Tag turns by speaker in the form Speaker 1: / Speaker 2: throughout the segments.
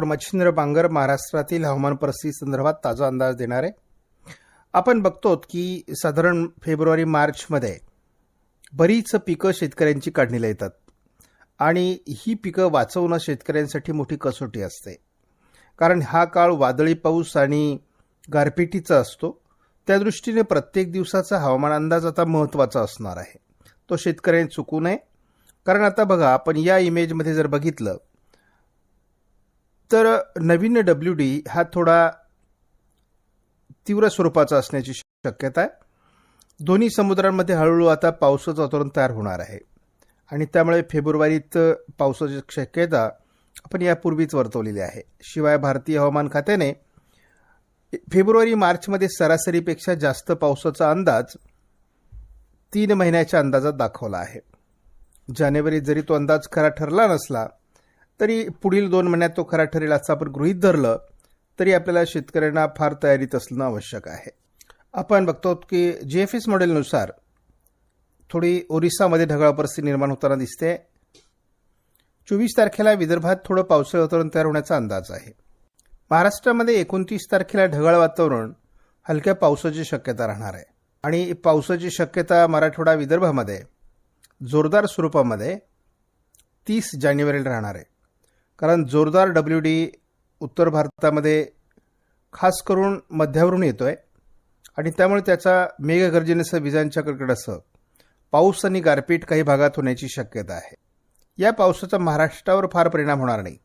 Speaker 1: Doctor Machhindra Bangar महाराष्ट्रातील हवामान परिस्थिती संदर्भात ताजा अंदाज देणार. आहे आपण बघतो की साधारण फेब्रुवारी मार्चमध्ये बरीच पिकं शेतकऱ्यांची काढणीला येतात. आणि ही पिकं वाचवणं शेतकऱ्यांसाठी मोठी कसोटी असते. कारण हा काळ वादळी पाऊस आणि गारपिटीचा असतो. त्या दृष्टीने प्रत्येक दिवसाचा हवामान अंदाज आता महत्त्वाचा असणार आहे. तो शेतकऱ्यांनी चुकू नये. कारण आता बघा आपण या इमेजमध्ये जर बघितलं तर नवीन डब्ल्यू डी हा थोडा तीव्र स्वरूपाचा असण्याची शक्यता आहे. दोन्ही समुद्रांमध्ये हळूहळू आता पावसाचं वातावरण तयार होणार आहे. आणि त्यामुळे फेब्रुवारीत पावसाची शक्यता आपण यापूर्वीच वर्तवलेली आहे. शिवाय भारतीय हवामान खात्याने फेब्रुवारी मार्चमध्ये सरासरीपेक्षा जास्त पावसाचा अंदाज तीन महिन्याच्या अंदाजात दाखवला आहे. जानेवारीत जरी तो अंदाज खरा ठरला नसला तरी पुढील दोन महिन्यात तो खरा ठरेल असं आपण गृहीत धरलं तरी आपल्याला शेतकऱ्यांना फार तयारीत असणं आवश्यक आहे. आपण बघतो की जी एफ एस मॉडेलनुसार थोडी ओरिसामध्ये ढगाळ परिस्थिती निर्माण होताना दिसते. चोवीस तारखेला विदर्भात थोडं पावसाळी वातावरण तयार होण्याचा अंदाज आहे. महाराष्ट्रामध्ये एकोणतीस तारखेला ढगाळ वातावरण हलक्या पावसाची शक्यता राहणार आहे. आणि पावसाची शक्यता मराठवाडा विदर्भामध्ये जोरदार स्वरूपामध्ये तीस जानेवारीला राहणार आहे. कारण जोरदार डब्ल्यू डी उत्तर भारतामध्ये खास करून मध्यावरून येतो आहे आणि त्यामुळे त्याचा मेघगर्जनेसह विजांच्या कडकडासह पाऊस आणि गारपीट काही भागात होण्याची शक्यता आहे. या पावसाचा महाराष्ट्रावर फार परिणाम होणार नाही.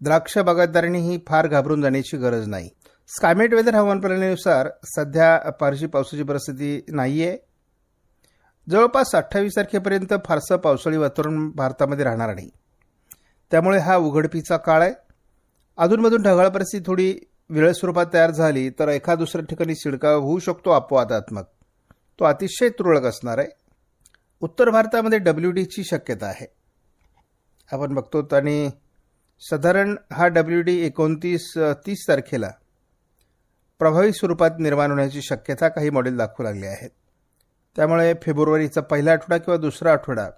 Speaker 1: द्राक्ष बागायतदारांनीही फार घाबरून जाण्याची गरज नाही. स्कायमेट वेदर हवामान प्रणालीनुसार सध्या फारशी पावसाची परिस्थिती नाही आहे जवळपास अठ्ठावीस तारखेपर्यंत फारसं पावसाळी वातावरण भारतामध्ये राहणार नाही. त्यामुळे हा उघडपीचा काळ आहे. अधूनमधून ढगाळ परिस्थिती थोडी वेळ स्वरूपात तयार झाली तर एका दुसऱ्या ठिकाणी शिडकाव होऊ शकतो अपवादात्मक. तो अतिशय तुरळक असणार आहे. उत्तर भारतामध्ये डब्ल्यू डीची शक्यता आहे. आपण बघतो आणि साधारण हा डब्ल्यू डी एकोणतीस तीस तारखेला प्रभावी स्वरूपात निर्माण होण्याची शक्यता काही मॉडेल दाखवू लागले आहेत. त्यामुळे फेब्रुवारीचा पहिला आठवडा किंवा दुसरा आठवडा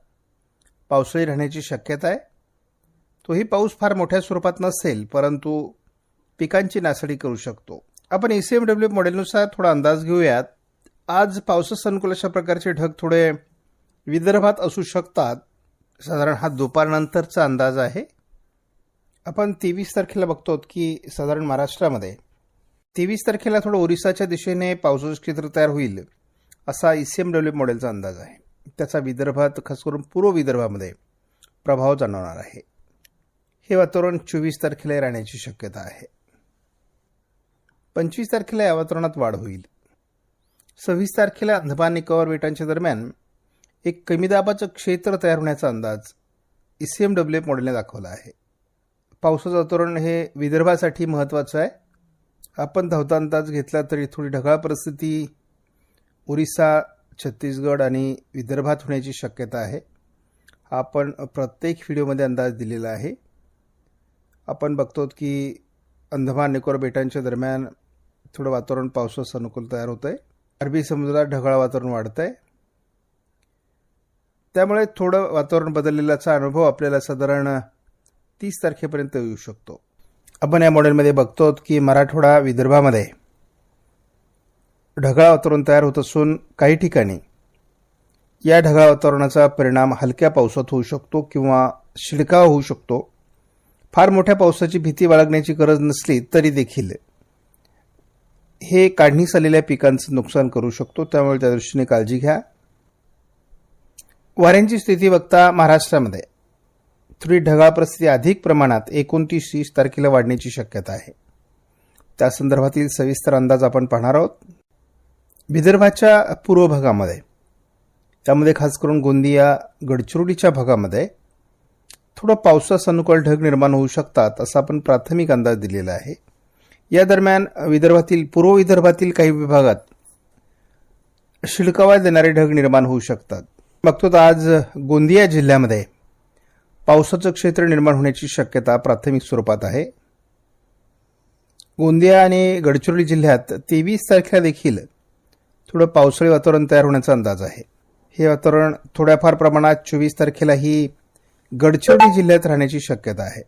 Speaker 1: पावसाळी राहण्याची शक्यता आहे. तोही पाऊस फार मोठ्या स्वरूपात नसेल परंतु पिकांची नासाडी करू शकतो. आपण ए सी एम डब्ल्यू मॉडेलनुसार थोडा अंदाज घेऊयात. आज पावसास अनुकूल अशा प्रकारचे ढग थोडे विदर्भात असू शकतात. साधारण हा दुपारनंतरचा अंदाज आहे. आपण तेवीस तारखेला बघतो की साधारण महाराष्ट्रामध्ये तेवीस तारखेला थोडं ओरिसाच्या दिशेने पावसाचं क्षेत्र तयार होईल असा ई सी एम डब्ल्यू मॉडेलचा अंदाज आहे. त्याचा विदर्भात खास करून पूर्व विदर्भामध्ये प्रभाव जाणवणार आहे. हे वातावरण चोवीस तारखेला राहण्याची शक्यता आहे. पंचवीस तारखेला या वातावरणात वाढ होईल. सव्वीस तारखेला अंदमान निकोबार बेटांच्या दरम्यान एक कमी दाबाचं क्षेत्र तयार होण्याचा अंदाज ई सी एम डब्ल्यू मॉडेलने दाखवला आहे. पावसाचं वातावरण हे विदर्भासाठी महत्त्वाचं आहे. आपण धावता अंदाज घेतला तरी थोडी ढगाळ परिस्थिती ओरिसा छत्तीसगड आणि विदर्भात होण्याची शक्यता आहे. आपण प्रत्येक व्हिडिओमध्ये अंदाज दिलेला आहे. आपण बघतो की अंदमान निकोबार बेटांच्या दरम्यान थोडं वातावरण पावसाचं अनुकूल तयार होतं आहे अरबी समुद्रात ढगाळ वातावरण वाढतं आहे त्यामुळे थोडं वातावरण बदललेल्याचा अनुभव आपल्याला साधारण तीस तारखेपर्यंत येऊ शकतो. आपण या मॉडेलमध्ये बघतो की मराठवाडा विदर्भामध्ये ढगाळ वातावरण तयार होत असून काही ठिकाणी या ढगाळ वातावरणाचा परिणाम हलक्या पावसात होऊ शकतो किंवा शिडकाव होऊ शकतो. फार मोठ्या पावसाची भीती बाळगण्याची गरज नसली तरी देखील हे काढणीस आलेल्या पिकांचं नुकसान करू शकतो. त्यामुळे त्या दृष्टीने काळजी घ्या. वाऱ्यांची स्थिती बघता महाराष्ट्रामध्ये थोडी ढगाळ परिस्थिती अधिक प्रमाणात एकोणतीस तीस तारखेला वाढण्याची शक्यता आहे. त्या संदर्भातील सविस्तर अंदाज आपण पाहणार आहोत. विदर्भाच्या पूर्व भागामध्ये त्यामध्ये खास करून गोंदिया गडचिरोलीच्या भागामध्ये थोडं पावसास अनुकूल ढग निर्माण होऊ शकतात असा आपण प्राथमिक अंदाज दिलेला आहे. या दरम्यान विदर्भातील पूर्व विदर्भातील काही विभागात शिडकावा देणारे ढग निर्माण होऊ शकतात. बघतो तर आज गोंदिया जिल्ह्यामध्ये पावसाचं क्षेत्र निर्माण होण्याची शक्यता प्राथमिक स्वरूपात आहे. गोंदिया आणि गडचिरोली जिल्ह्यात तेवीस तारखेला देखील थोडं पावसाळी वातावरण तयार होण्याचा अंदाज आहे. हे वातावरण थोड्याफार प्रमाणात चोवीस तारखेलाही गडचिरोली जिल्ह्यात राहण्याची शक्यता आहे.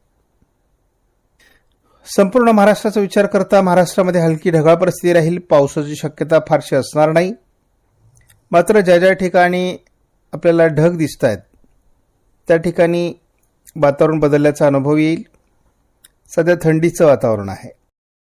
Speaker 1: संपूर्ण महाराष्ट्राचा विचार करता महाराष्ट्रामध्ये हलकी ढगाळ परिस्थिती राहील पावसाची शक्यता फारशी असणार नाही. मात्र ज्या ज्या ठिकाणी आपल्याला ढग दिसत आहेत त्या ठिकाणी वातावरण बदलल्याचा अनुभव येईल. सध्या थंडीचं वातावरण आहे.